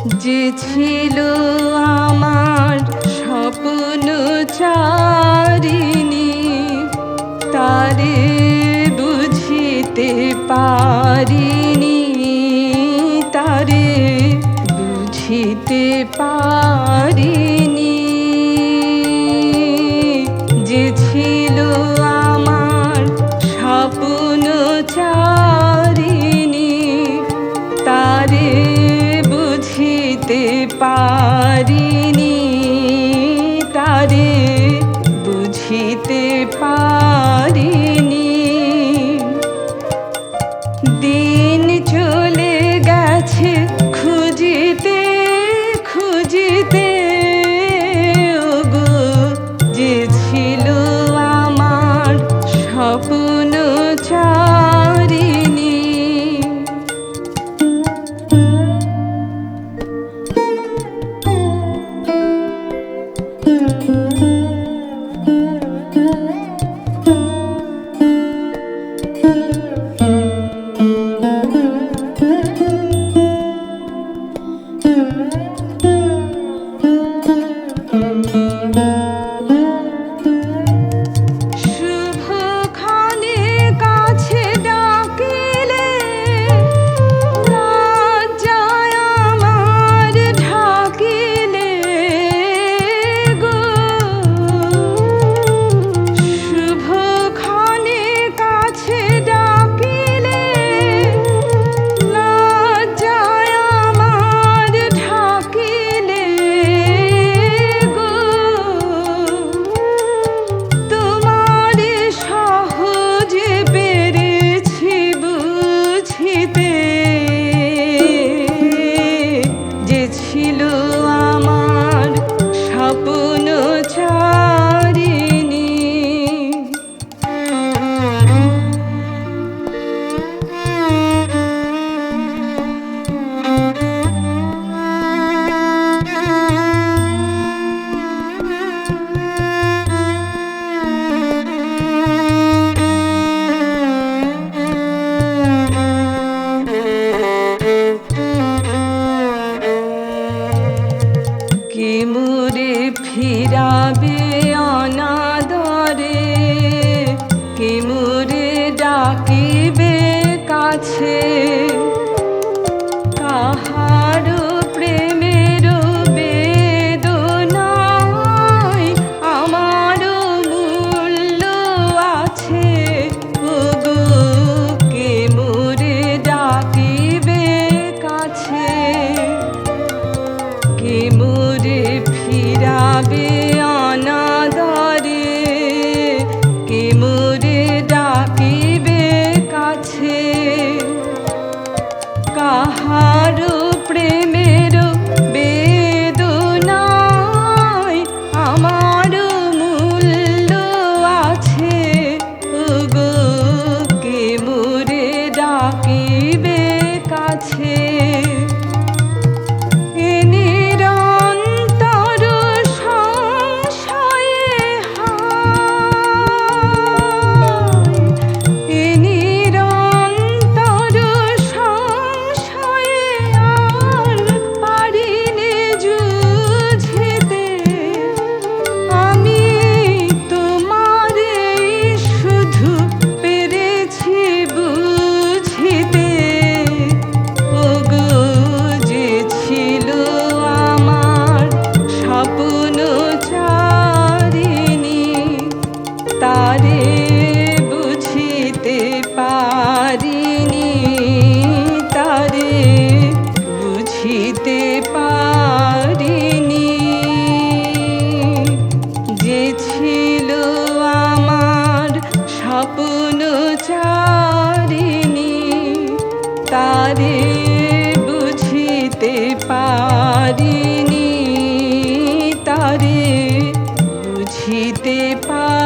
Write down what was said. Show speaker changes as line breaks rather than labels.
যে ছিল আমার স্বপ্ন চারিণী তারে বুঝিতে পারিনি তারে বুঝিতে পার বুঝতে পারিনি তারে বুঝিতে পারিনি। দিন কে মুরে ফিরাবে অনাদরে কে মুরে ডাকিবে কাছে। যাবে অনাদরে। কে কাছে? কাহা পায়